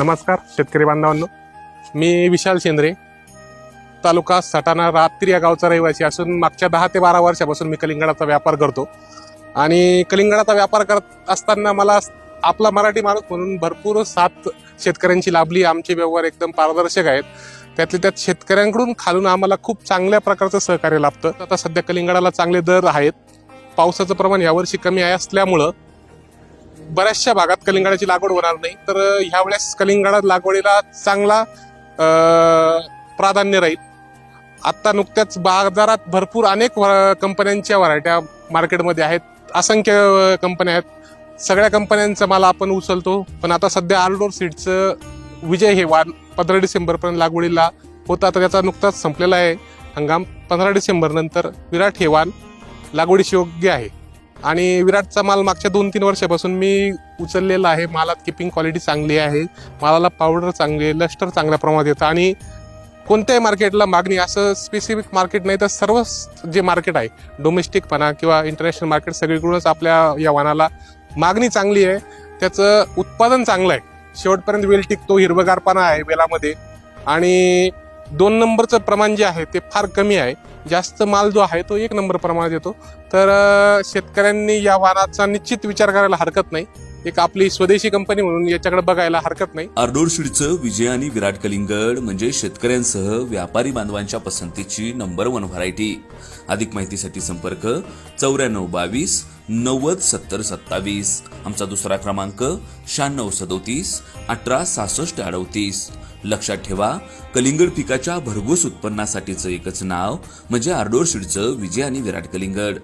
नमस्कार शेतकरी बांधवांनो. मी विशाल शेंद्रे तालुका सटाणा रात्री या गावचा रहिवासी असून मागच्या दहा ते बारा वर्षापासून मी कलिंगडाचा व्यापार करतो. आणि कलिंगडाचा व्यापार करत असताना मला आपला मराठी माणूस म्हणून भरपूर साथ शेतकऱ्यांची लाभली. आमचे व्यवहार एकदम पारदर्शक आहेत. त्यातले त्यात शेतकऱ्यांकडून खालून आम्हाला खूप चांगल्या प्रकारचं सहकार्य लाभतं. आता सध्या कलिंगडाला चांगले दर आहेत. पावसाचं प्रमाण यावर्षी कमी आहे असल्यामुळं बऱ्याचशा भागात कलिंगडाची लागवड होणार नाही. तर ह्यावेळेस कलिंगडात लागवडीला चांगला प्राधान्य राहील. आत्ता नुकत्याच बाजारात भरपूर अनेक व- कंपन्यांच्या व्हरायट्या मार्केटमध्ये आहेत. असंख्य कंपन्या आहेत. सगळ्या कंपन्यांचा माल आपण उचलतो. पण आता सध्या आरडोर सीडचं विजय हे वाण पंधरा डिसेंबरपर्यंत लागवडीला होता. तर त्याचा नुकताच संपलेला आहे हंगाम. पंधरा डिसेंबरनंतर विराट हे वाण लागवडीशी योग्य आहे. आणि विराटचा माल मागच्या दोन तीन वर्षापासून मी उचललेला आहे. मालात किपिंग क्वालिटी चांगली आहे. मालाला पावडर चांगली आहे लष्टर चांगल्या प्रमाणात येतं. आणि कोणत्याही मार्केटला मागणी असं स्पेसिफिक मार्केट नाही तर सर्व जे मार्केट आहे डोमेस्टिक म्हणा किंवा इंटरनॅशनल मार्केट सगळीकडूनच आपल्या या वाणाला मागणी चांगली आहे. त्याचं उत्पादन चांगलं आहे. शेवटपर्यंत वेल टिकतो हिरवगारपणा आहे वेलामध्ये. आणि दोन नंबरचं प्रमाण जे आहे ते फार कमी आहे. जास्त माल जो आहे तो एक नंबर प्रमाणात येतो. तर शेतकऱ्यांनी या वाहनाचा निश्चित विचार करायला हरकत नाही. एक आपली स्वदेशी कंपनी म्हणून याच्याकडे बघायला हरकत नाही. आरडोरशीडचं विजय आणि विराट कलिंगड म्हणजे शेतकऱ्यांसह व्यापारी बांधवांच्या पसंतीची नंबर वन व्हरायटी. अधिक माहितीसाठी संपर्क चौऱ्याण्णव बावीस नव्वद सत्तर सत्तावीस. आमचा दुसरा क्रमांक शहाण्णव सदोतीस अठरा सहासष्ट अडोतीस. लक्षात ठेवा कलिंगड पिकाच्या भरघोस उत्पन्नासाठीचं एकच नाव म्हणजे आरडोरशीडचं विजय आणि विराट कलिंगड.